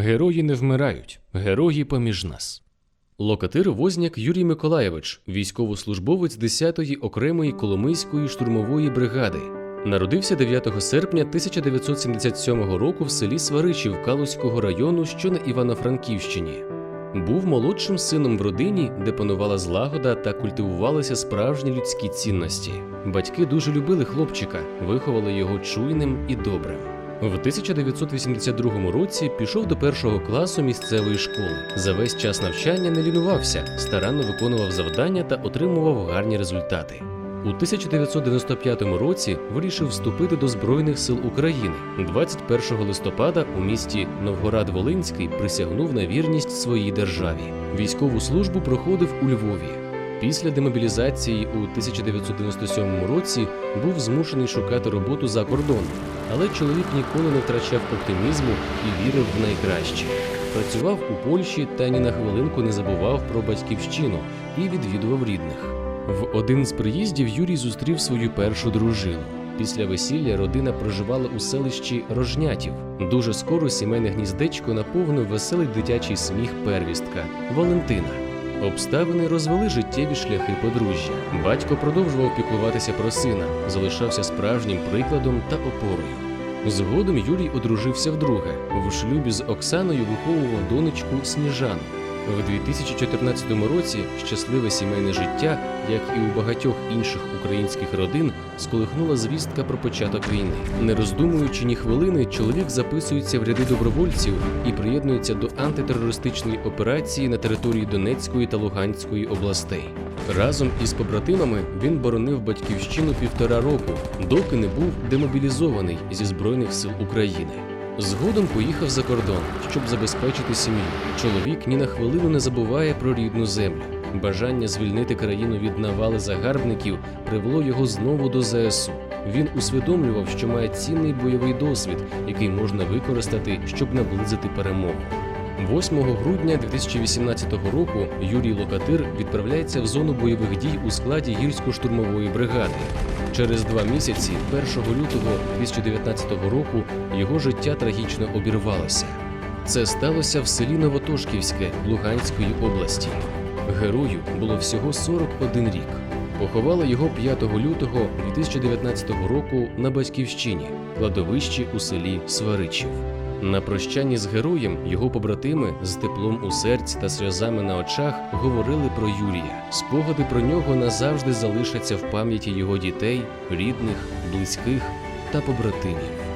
Герої не вмирають, герої поміж нас. Локатир Возняк Юрій Миколаєвич, військовослужбовець 10-ї окремої Коломийської штурмової бригади. Народився 9 серпня 1977 року в селі Сваричів Калузького району, що на Івано-Франківщині. Був молодшим сином в родині, де панувала злагода та культивувалися справжні людські цінності. Батьки дуже любили хлопчика, виховали його чуйним і добрим. В 1982 році пішов до першого класу місцевої школи. За весь час навчання не лінувався, старанно виконував завдання та отримував гарні результати. У 1995 році вирішив вступити до Збройних сил України. 21 листопада у місті Новгород-Волинський присягнув на вірність своїй державі. Військову службу проходив у Львові. Після демобілізації у 1997 році був змушений шукати роботу за кордоном, але чоловік ніколи не втрачав оптимізму і вірив в найкраще. Працював у Польщі та ні на хвилинку не забував про батьківщину і відвідував рідних. В один з приїздів Юрій зустрів свою першу дружину. Після весілля родина проживала у селищі Рожнятів. Дуже скоро сімейне гніздечко наповнив веселий дитячий сміх первістка Валентина. Обставини розвели життєві шляхи подружжя. Батько продовжував піклуватися про сина, залишався справжнім прикладом та опорою. Згодом Юрій одружився вдруге. В шлюбі з Оксаною виховував донечку Сніжану. В 2014 році щасливе сімейне життя, як і у багатьох інших українських родин, сколихнула звістка про початок війни. Не роздумуючи ні хвилини, чоловік записується в ряди добровольців і приєднується до антитерористичної операції на території Донецької та Луганської областей. Разом із побратимами він боронив батьківщину півтора року, доки не був демобілізований зі збройних сил України. Згодом поїхав за кордон, щоб забезпечити сім'ю. Чоловік ні на хвилину не забуває про рідну землю. Бажання звільнити країну від навали загарбників привело його знову до ЗСУ. Він усвідомлював, що має цінний бойовий досвід, який можна використати, щоб наблизити перемогу. 8 грудня 2018 року Юрій Локатир відправляється в зону бойових дій у складі гірсько-штурмової бригади. Через два місяці, 1 лютого 2019 року, його життя трагічно обірвалося. Це сталося в селі Новотошківське Луганської області. Герою було всього 41 рік. Поховали його 5 лютого 2019 року на батьківщині, кладовищі у селі Сваричів. На прощанні з героєм його побратими з теплом у серці та сльозами на очах говорили про Юрія. Спогади про нього назавжди залишаться в пам'яті його дітей, рідних, близьких та побратимів.